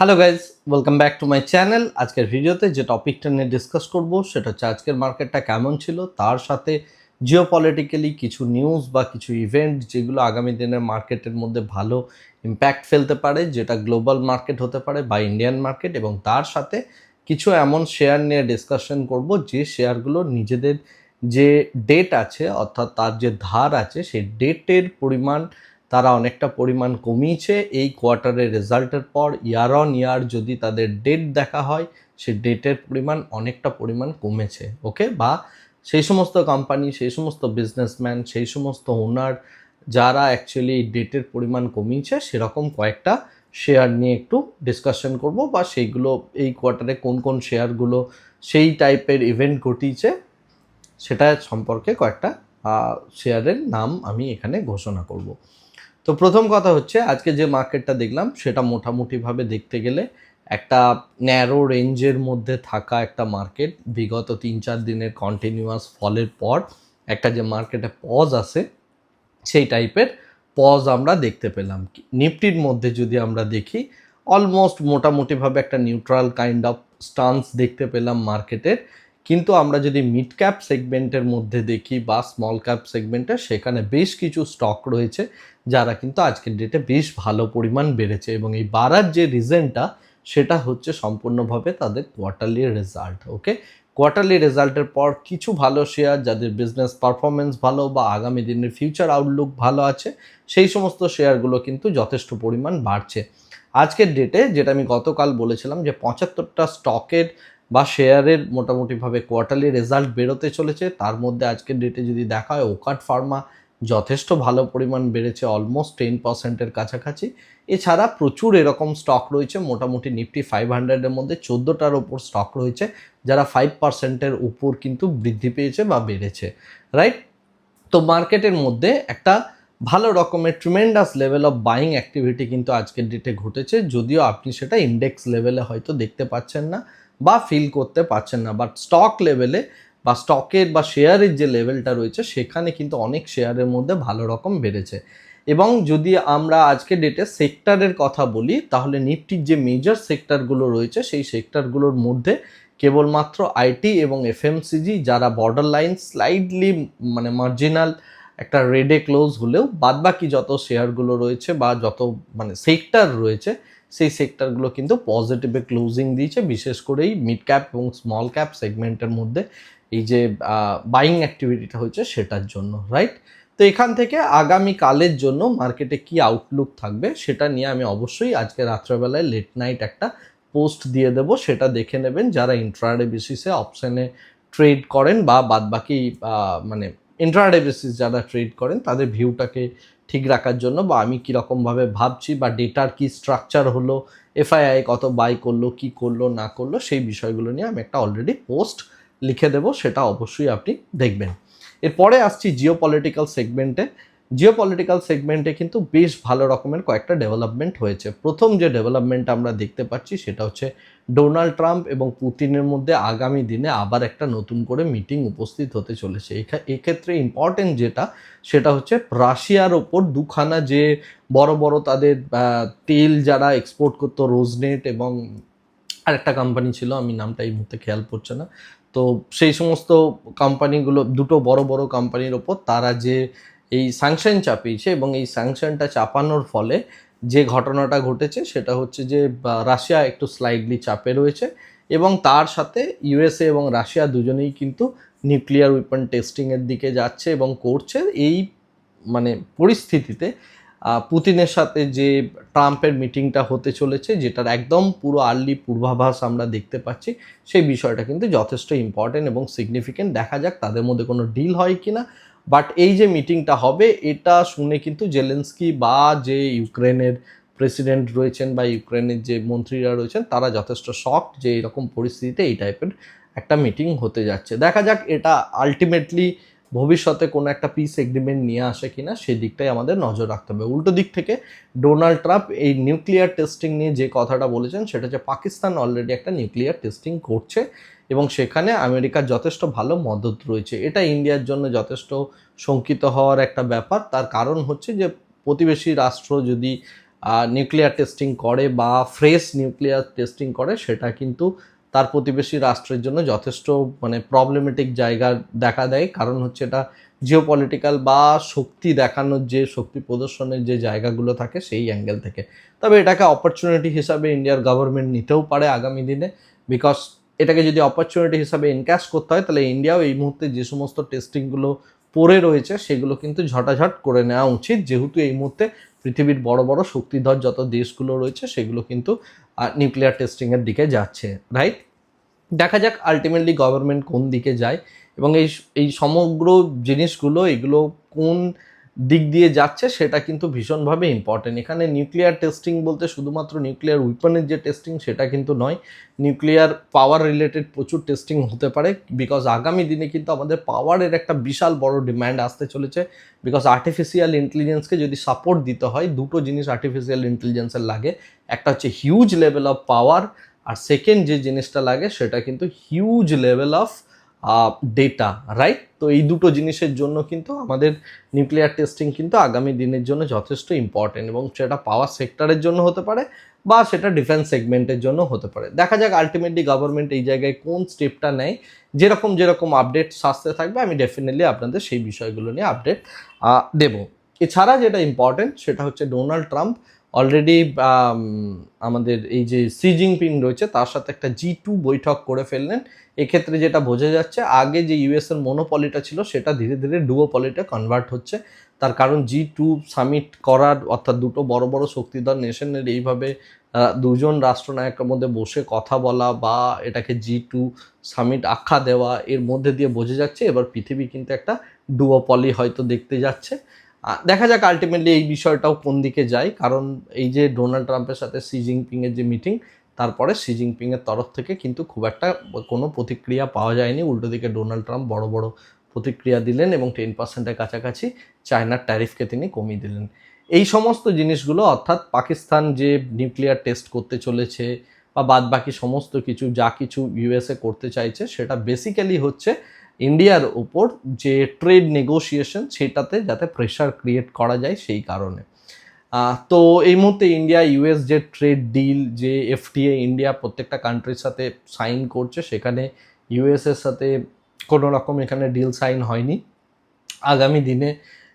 Hello guys welcome back to my channel আজকের ভিডিওতে যে টপিকটা নিয়ে ডিসকাস করব, সেটা হচ্ছে আজকের মার্কেটটা কেমন ছিল, তার সাথে জিও পলিটিক্যালি কিছু নিউজ বা কিছু ইভেন্ট যেগুলো আগামী দিনের মার্কেটের মধ্যে ভালো ইম্প্যাক্ট ফেলতে পারে, যেটা গ্লোবাল মার্কেট হতে পারে বা ইন্ডিয়ান মার্কেট এবং তার সাথে কিছু এমন শেয়ার নিয়ে ডিসকাশন করব, যে শেয়ারগুলো নিজেদের যে ডেট আছে, অর্থাৎ তার যে ধার আছে, সেই ডেটের পরিমাণ তারা অনেকটা পরিমাণ কমিয়েছে। এই কোয়ার্টারের রেজাল্টের পর ইয়ার অন ইয়ার যদি তাদের ডেট দেখা হয় সেই ডেটের পরিমাণ অনেকটা পরিমাণ কমেছে, ওকে? বা সেই সমস্ত কোম্পানি সেই সমস্ত বিজনেসম্যান সেই সমস্ত ওনার যারা অ্যাকচুয়ালি ডেটের পরিমাণ কমিয়েছে, সেরকম কয়েকটা শেয়ার নিয়ে একটু ডিসকাশন করব বা সেইগুলো, এই কোয়ার্টারে কোন কোন শেয়ারগুলো সেই টাইপের ইভেন্ট ঘটিয়েছে, সেটা সম্পর্কে কয়েকটা শেয়ারের নাম আমি এখানে ঘোষণা করব। তো প্রথম কথা হচ্ছে, আজকে যে মার্কেটটা দেখলাম, সেটা মোটামুটিভাবে দেখতে গেলে একটা ন্যারো রেঞ্জের মধ্যে থাকা একটা মার্কেট, বিগত তিন চার দিনের কন্টিনিউয়াস ফলের পর একটা যে মার্কেটে পজ আসে সেই টাইপের পজ আমরা দেখতে পেলাম। নিফটির মধ্যে যদি আমরা দেখি অলমোস্ট মোটামুটিভাবে একটা নিউট্রাল কাইন্ড অফ স্টান্স দেখতে পেলাম মার্কেটের। কিন্তু আমরা যদি মিড ক্যাপ সেগমেন্টের মধ্যে দেখি বা স্মল ক্যাপ সেগমেন্টে সেখানে বেশ কিছু স্টক রয়েছে যারা কিন্তু আজকের ডেটে বেশ ভালো পরিমাণ বেড়েছে এবং এই বাড়ার যে রিজনটা সেটা হচ্ছে সম্পূর্ণভাবে তাদের কোয়ার্টারলি রেজাল্ট ওকে কোয়ার্টারলি রেজাল্টের পর কিছু ভালো শেয়ার যাদের বিজনেস পারফরমেন্স ভালো বা আগামী দিনের ফিউচার আউটলুক ভালো আছে, সেই সমস্ত শেয়ারগুলো কিন্তু যথেষ্ট পরিমাণ বাড়ছে। আজকের ডেটে যেটা আমি গতকাল বলেছিলাম যে পঁচাত্তরটা স্টকের বা শেয়ারের মোটামুটিভাবে কোয়ার্টারলি রেজাল্ট বেরোতে চলেছে, তার মধ্যে আজকের ডেটে যদি দেখা হয় ওকাট ফার্মা যথেষ্ট ভালো পরিমাণ বেড়েছে অলমোস্ট টেন পার্সেন্টের কাছাকাছি। এছাড়া প্রচুর এরকম স্টক রয়েছে, মোটামুটি নিফটি ফাইভ হান্ড্রেডের মধ্যে চোদ্দোটার ওপর স্টক রয়েছে, যারা ফাইভ পার্সেন্টের উপর কিন্তু বৃদ্ধি পেয়েছে বা বেড়েছে রাইট তো মার্কেটের মধ্যে একটা ভালো রকমের tremendous level of buying activity কিন্তু আজকের ডেটে ঘটেছে, যদিও আপনি সেটা ইন্ডেক্স লেভেলে হয়তো দেখতে পাচ্ছেন না। বা ফিল করতে পারছেন না। বাট স্টক লেভেলে বা স্টকের বা শেয়ারের যে লেভেলটা রয়েছে, সেখানে কিন্তু অনেক শেয়ারের মধ্যে ভালো রকম বেড়েছে। এবং যদি আমরা আজকে ডেটে সেক্টরের কথা বলি, তাহলে নিফটির যে মেজর সেক্টরগুলো রয়েছে, সেই সেক্টরগুলোর মধ্যে কেবলমাত্র আইটি এবং এফএমসিজি যারা বর্ডার লাইন স্লাইডলি মানে মার্জিনাল একটা রেডে ক্লোজ হলেও বাদবাকি যত শেয়ারগুলো রয়েছে বা যত মানে সেক্টর রয়েছে সেই সেক্টরগুলো কিন্তু পজিটিভে ক্লোজিং দিয়েছে, বিশেষ করে এই মিড ক্যাপ এবং স্মল ক্যাপ সেগমেন্টের মধ্যে এই যে বাইং অ্যাক্টিভিটিটা হয়েছে সেটার জন্য রাইট তো এখান থেকে আগামী কালের জন্য মার্কেটে কি আউটলুক থাকবে সেটা নিয়ে আমি অবশ্যই আজকে রাত্রেবেলায় লেট নাইট একটা পোস্ট দিয়ে দেবো, সেটা দেখে নেবেন যারা ইন্ট্রাডে বেসিসে অপশানে ট্রেড করেন বা বাদবাকি মানে ইন্ট্রাডে বেসিস যারা ট্রেড করেন, তাদের ভিউটাকে ঠিক রাখার জন্য বা আমি কীরকমভাবে ভাবছি বা ডেটার কি স্ট্রাকচার হলো এফআইআই কত বাই করল, কি করল, না করল, সেই বিষয়গুলো নিয়ে আমি একটা অলরেডি পোস্ট লিখে দেব, সেটা অবশ্যই আপনি দেখবেন। এরপরে আসছি জিও পলিটিক্যাল সেগমেন্টে জিও পলিটিক্যাল সেগমেন্টে কিন্তু বেশ ভালো রকমের কয়েকটা ডেভেলপমেন্ট হয়েছে। প্রথম যে ডেভেলপমেন্ট আমরা দেখতে পাচ্ছি সেটা হচ্ছে ডোনাল্ড ট্রাম্প এবং পুতিনের মধ্যে আগামী দিনে আবার একটা নতুন করে মিটিং উপস্থিত হতে চলেছে। এক্ষেত্রে ইম্পর্টেন্ট যেটা, সেটা হচ্ছে রাশিয়ার ওপর দুখানা যে বড় বড় তাদের তেল যারা এক্সপোর্ট করতো রোজনেট এবং আরেকটা কোম্পানি ছিল, আমি নামটা এই মুহূর্তে খেয়াল পড়ছে না। তো সেই সমস্ত কোম্পানিগুলো দুটো বড় বড় কোম্পানির ওপর তারা যে এই স্যাংশন চাপিয়েছে এবং এই স্যাংশনটা চাপানোর ফলে যে ঘটনাটা ঘটেছে সেটা হচ্ছে যে রাশিয়া একটু স্লাইডলি চাপে রয়েছে এবং তার সাথে ইউএসএ এবং রাশিয়া দুজনেই কিন্তু নিউক্লিয়ার উইপন টেস্টিংয়ের দিকে যাচ্ছে এবং করছে এই মানে পরিস্থিতিতে পুতিনের সাথে যে ট্রাম্পের মিটিংটা হতে চলেছে যেটার একদম পুরো আর্লি পূর্বাভাস আমরা দেখতে পাচ্ছি, সেই বিষয়টা কিন্তু যথেষ্ট ইম্পর্টেন্ট এবং সিগনিফিকেন্ট দেখা যাক তাদের মধ্যে কোনো ডিল হয় কি না বাট এই যে মিটিংটা হবে, এটা শুনে কিন্তু জেলেন্সকি বা যে ইউক্রেনের প্রেসিডেন্ট রয়েছেন বা ইউক্রেনের যে মন্ত্রীরা রয়েছেন, তারা যথেষ্ট শখ যে এরকম পরিস্থিতিতে এই টাইপের একটা মিটিং হতে যাচ্ছে। দেখা যাক এটা আলটিমেটলি ভবিষ্যতে কোনো একটা পিস এগ্রিমেন্ট নিয়ে আসে কিনা সেই দিকটাই আমাদের নজর রাখতে হবে। উল্টো দিক থেকে ডোনাল্ড ট্রাম্প এই নিউক্লিয়ার টেস্টিং নিয়ে যে কথাটা বলেছেন, সেটা হচ্ছে পাকিস্তান অলরেডি একটা নিউক্লিয়ার টেস্টিং করছে। এবং সেখানে আমেরিকার যথেষ্ট ভালো মদত রয়েছে। এটা ইন্ডিয়ার জন্য যথেষ্ট শঙ্কিত হওয়ার একটা ব্যাপার। তার কারণ হচ্ছে যে প্রতিবেশী রাষ্ট্র যদি নিউক্লিয়ার টেস্টিং করে বা ফ্রেশ নিউক্লিয়ার টেস্টিং করে, সেটা কিন্তু তার প্রতিবেশী রাষ্ট্রের জন্য যথেষ্ট মানে প্রবলেমেটিক জায়গা দেখা দেয়। কারণ হচ্ছে এটা জিওপলিটিক্যাল বা শক্তি দেখানোর যে শক্তি প্রদর্শনের যে জায়গাগুলো থাকে, সেই অ্যাঙ্গেল থেকে। তবে এটাকে অপরচুনিটি হিসাবে ইন্ডিয়ার গভর্নমেন্ট নিতেও পারে আগামী দিনে। বিকজ এটাকে যদি অপরচুনিটি হিসাবে এনক্যাশ করতে হয়, তাহলে ইন্ডিয়াও এই মুহূর্তে যে সমস্ত টেস্টিংগুলো পড়ে রয়েছে, সেগুলো কিন্তু ঝটাঝট করে নেওয়া উচিত। যেহেতু এই মুহূর্তে পৃথিবীর বড় বড় শক্তিধর যত দেশগুলো রয়েছে, সেগুলো কিন্তু নিউক্লিয়ার টেস্টিংয়ের দিকে যাচ্ছে রাইট দেখা যাক আলটিমেটলি গভর্নমেন্ট কোন দিকে যায় এবং এই এই সমগ্র জিনিসগুলো, এগুলো কোন দিক দিয়ে যাচ্ছে, সেটা কিন্তু ভীষণভাবে ইম্পর্টেন্ট এখানে নিউক্লিয়ার টেস্টিং বলতে শুধুমাত্র নিউক্লিয়ার উইপনের যে টেস্টিং সেটা কিন্তু নয়। নিউক্লিয়ার পাওয়ার রিলেটেড প্রচুর টেস্টিং হতে পারে বিকজ আগামী দিনে কিন্তু আমাদের পাওয়ারের একটা বিশাল বড় ডিম্যান্ড আসতে চলেছে। বিকজ আর্টিফিশিয়াল ইন্টেলিজেন্সকে যদি সাপোর্ট দিতে হয়, দুটো জিনিস আর্টিফিশিয়াল ইন্টেলিজেন্সের লাগে। একটা হচ্ছে হিউজ লেভেল অফ পাওয়ার আর সেকেন্ড যে জিনিসটা লাগে, সেটা কিন্তু huge level of data right তো এই দুটো জিনিসের জন্য কিন্তু আমাদের নিউক্লিয়ার টেস্টিং কিন্তু আগামী দিনের জন্য যথেষ্ট ইম্পর্টেন্ট এবং সেটা পাওয়ার সেক্টরের জন্য হতে পারে বা সেটা ডিফেন্স সেগমেন্টের জন্য হতে পারে। দেখা যাক আলটিমেটলি গভর্নমেন্ট এই জায়গায় কোন স্টেপটা নেয়। যেরকম যেরকম আপডেট আসতে থাকবে, আমি ডেফিনেটলি আপনাদের সেই বিষয়গুলো নিয়ে আপডেট দেব। এছাড়া যেটা ইম্পর্টেন্ট সেটা হচ্ছে ডোনাল্ড ট্রাম্প অলরেডি আমাদের এই যে সি জিনপিং রয়েছে, তার সাথে একটা জি টু বৈঠক করে ফেললেন। এক্ষেত্রে যেটা বোঝা যাচ্ছে, আগে যে ইউএস এর মনোপলিটা ছিল, সেটা ধীরে ধীরে ডুওপলিটা কনভার্ট হচ্ছে। তার কারণ জি টু সামিট করার, অর্থাৎ দুটো বড় বড় শক্তিধর নেশনের এইভাবে দুজন রাষ্ট্রনায়কের মধ্যে বসে কথা বলা বা এটাকে জি টু সামিট আখ্যা দেওয়া, এর মধ্যে দিয়ে বোঝা যাচ্ছে, এবার পৃথিবী কিন্তু একটা ডুওপলি হয়তো দেখতে যাচ্ছে। দেখা যাক আলটিমেটলি এই বিষয়টাও কোন দিকে যায়। কারণ এই যে ডোনাল্ড ট্রাম্পের সাথে সি জিনপিংয়ের যে মিটিং তারপরে শি জিনপিংয়ের তরফ থেকে কিন্তু খুব একটা কোনো প্রতিক্রিয়া পাওয়া যায়নি। উল্টো দিকে ডোনাল্ড ট্রাম্প বড় বড় প্রতিক্রিয়া দিলেন এবং টেন পার্সেন্টের কাছাকাছি চায়নার ট্যারিফকে তিনি কমিয়ে দিলেন। এই সমস্ত জিনিসগুলো, অর্থাৎ পাকিস্তান যে নিউক্লিয়ার টেস্ট করতে চলেছে বা বাদ বাকি সমস্ত কিছু, যা কিছু ইউএসএ করতে চাইছে, সেটা বেসিক্যালি হচ্ছে ইন্ডিয়ার উপর যে ট্রেড নেগোসিয়েশন সেটাতে যাতে প্রেশার ক্রিয়েট করা যায় সেই কারণে। তো এই মুহূর্তে ইন্ডিয়া ইউএস যে ট্রেড ডিল যে এফটিএ ইন্ডিয়া প্রত্যেকটা কান্ট্রির সাথে সাইন করছে, সেখানে ইউএসের সাথে কোনো রকম এখানে ডিল সাইন হয়নি। আগামী দিনে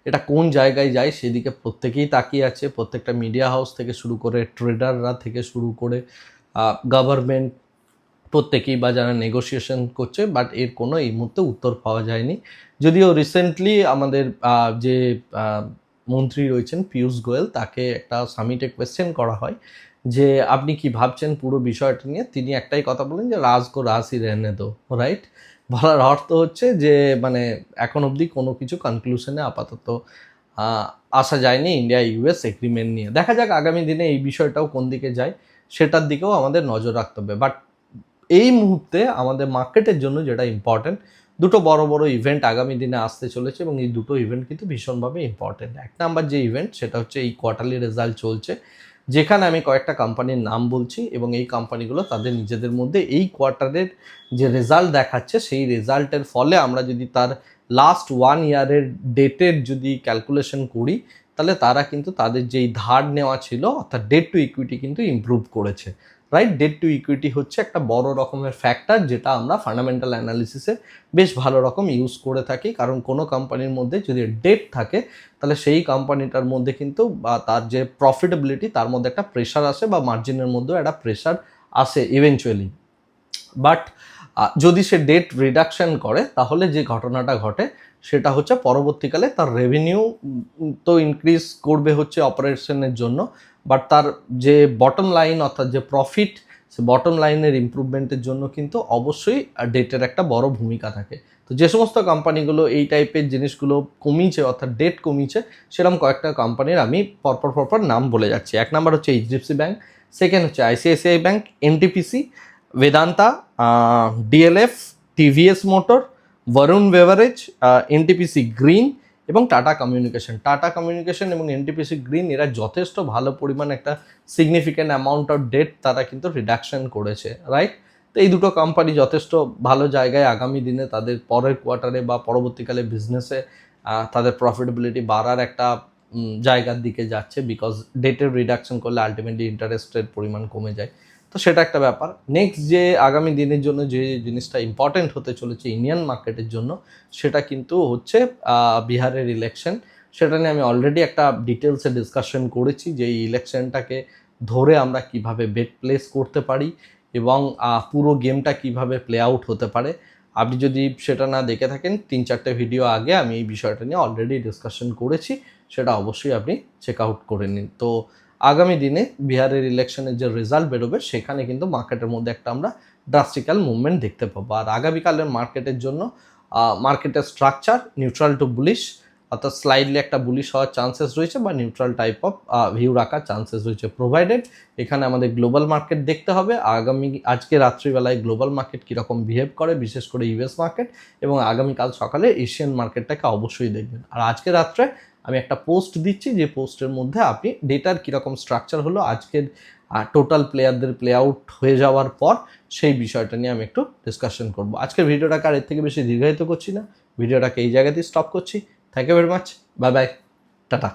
এটা কোন জায়গায় যায় সেদিকে প্রত্যেকেই তাকিয়ে আছে। প্রত্যেকটা মিডিয়া হাউস থেকে শুরু করে ট্রেডাররা থেকে শুরু করে গভর্নমেন্ট প্রত্যেকেই বা যারা নেগোসিয়েশন করছে বাট এর কোনো এই মুহূর্তে উত্তর পাওয়া যায়নি। যদিও রিসেন্টলি আমাদের যে মন্ত্রী রয়েছেন পীয়ূষ গোয়েল, তাকে একটা সামিটে কোয়েশ্চেন করা হয় যে, আপনি কি ভাবছেন পুরো বিষয়টা নিয়ে? তিনি একটাই কথা বলেন যে, রাজ গো রাজই রেনে দো রাইট বলার অর্থ হচ্ছে যে মানে এখন অবধি কোনো কিছু কনক্লুশনে আপাতত আসা যায়নি ইন্ডিয়া ইউএস এগ্রিমেন্ট নিয়ে। দেখা যাক আগামী দিনে এই বিষয়টাও কোন দিকে যায়, সেটার দিকেও আমাদের নজর রাখতে হবে। বাট এই মুহূর্তে আমাদের মার্কেটের জন্য যেটা ইম্পর্টেন্ট দুটো বড় বড় ইভেন্ট আগামী দিনে আসতে চলেছে এবং এই দুটো ইভেন্ট কিন্তু ভীষণভাবে ইম্পর্টেন্ট এক নাম্বার যে ইভেন্ট সেটা হচ্ছে এই কোয়ার্টারলি রেজাল্ট চলছে, যেখানে আমি কয়েকটা কোম্পানির নাম বলছি এবং এই কোম্পানিগুলো তাদের নিজেদের মধ্যে এই কোয়ার্টারের যে রেজাল্ট দেখাচ্ছে, সেই রেজাল্টের ফলে আমরা যদি তার লাস্ট ওয়ান ইয়ারের ডেটের যদি ক্যালকুলেশন করি, তাহলে তারা কিন্তু তাদের যেই ধার নেওয়া ছিল, অর্থাৎ ডেট টু ইকুইটি কিন্তু ইম্প্রুভ করেছে। রাইট ডেট টু ইকুইটি হচ্ছে একটা বড় রকমের ফ্যাক্টর যেটা আমরা ফান্ডামেন্টাল অ্যানালিসিসে বেশ ভালো রকম ইউজ করে থাকি। কারণ কোনো কোম্পানির মধ্যে যদি ডেট থাকে, তাহলে সেই কোম্পানিটার মধ্যে কিন্তু বা তার যে প্রফিটেবিলিটি তার মধ্যে একটা প্রেশার আসে বা মার্জিনের মধ্যেও একটা প্রেশার আসে ইভেনচুয়ালি বাট যদি সে ডেট রিডাকশন করে, তাহলে যে ঘটনাটা ঘটে, সেটা হচ্ছে পরবর্তীকালে তার রেভিনিউ তো ইনক্রিজ করবে হচ্ছে অপারেশনের জন্য। বাট তার যে বটম লাইন অর্থাৎ যে প্রফিট সে বটম লাইনের ইম্প্রুভমেন্টের জন্য কিন্তু অবশ্যই ডেটের একটা বড় ভূমিকা থাকে। তো যে সমস্ত কোম্পানিগুলো এই টাইপের জিনিসগুলো কমিয়েছে, অর্থাৎ ডেট কমিয়েছে, সেরকম কয়েকটা কোম্পানির আমি পরপর পরপর নাম বলে যাচ্ছি। এক নাম্বার হচ্ছে এইচডিএফসি ব্যাঙ্ক সেকেন্ড হচ্ছে ICICI bank NTPC Vedanta DLF TVS motor Varun beverage NTPC green এবং টাটা কমিউনিকেশন। টাটা কমিউনিকেশন এবং এনটিপিসি গ্রিন এরা যথেষ্ট ভালো পরিমাণ একটা সিগনিফিক্যান্ট অ্যামাউন্ট অফ ডেট তারা কিন্তু রিডাকশন করেছে রাইট তো এই দুটো কোম্পানি যথেষ্ট ভালো জায়গায় আগামী দিনে তাদের পরের কোয়ার্টারে বা পরবর্তীকালে বিজনেসে তাদের প্রফিটেবিলিটি বাড়ার একটা জায়গার দিকে যাচ্ছে বিকজ ডেটের রিডাকশন করলে আলটিমেটলি ইন্টারেস্টের পরিমাণ কমে যায়। তো সেটা একটা ব্যাপার। নেক্সট যে আগামী দিনের জন্য যে জিনিসটা ইম্পর্টেন্ট হতে চলেছে ইন্ডিয়ান মার্কেটের জন্য, সেটা কিন্তু হচ্ছে বিহারের ইলেকশন সেটা নিয়ে আমি অলরেডি একটা ডিটেলসে ডিসকাশন করেছি যে এই ইলেকশনটাকে ধরে আমরা কীভাবে বেট প্লেস করতে পারি এবং পুরো গেমটা কীভাবে প্লে আউট হতে পারে। আপনি যদি সেটা না দেখে থাকেন, তিন চারটে ভিডিও আগে আমি এই বিষয়টা নিয়ে অলরেডি ডিসকাশন করেছি। সেটা অবশ্যই আপনি চেক আউট করে নিন। তো আগামী দিনে বিহারের ইলেকশনের যে রেজাল্ট বেরোবে, সেখানে কিন্তু মার্কেটের মধ্যে একটা আমরা ড্রাস্টিক্যাল মুভমেন্ট দেখতে পাবো। আর আগামীকালের মার্কেটের জন্য মার্কেটের স্ট্রাকচার নিউট্রাল টু বুলিশ অর্থাৎ স্লাইডলি একটা বুলিশ হওয়ার চান্সেস রয়েছে বা নিউট্রাল টাইপ অফ ভিউ রাখার চান্সেস রয়েছে প্রোভাইডেড এখানে আমাদের গ্লোবাল মার্কেট দেখতে হবে। আগামী, আজকে রাত্রিবেলায় গ্লোবাল মার্কেট কীরকম বিহেভ করে, বিশেষ করে ইউএস মার্কেট এবং আগামীকাল সকালে এশিয়ান মার্কেটটাকে অবশ্যই দেখবেন। আর আজকে রাত্রে আমি একটা পোস্ট দিচ্ছি, যে পোস্টের মধ্যে আপনি ডেটার কীরকম স্ট্রাকচার হলো, আজকের টোটাল প্লেয়ারদের প্লে আউট হয়ে যাওয়ার পর সেই বিষয়টা নিয়ে আমি একটু ডিসকাশন করব। আজকের ভিডিওটাকে আর এর থেকে বেশি দীর্ঘায়িত করছি না। ভিডিওটাকে এই জায়গাতেই স্টপ করছি। Thank you very much bye bye tata.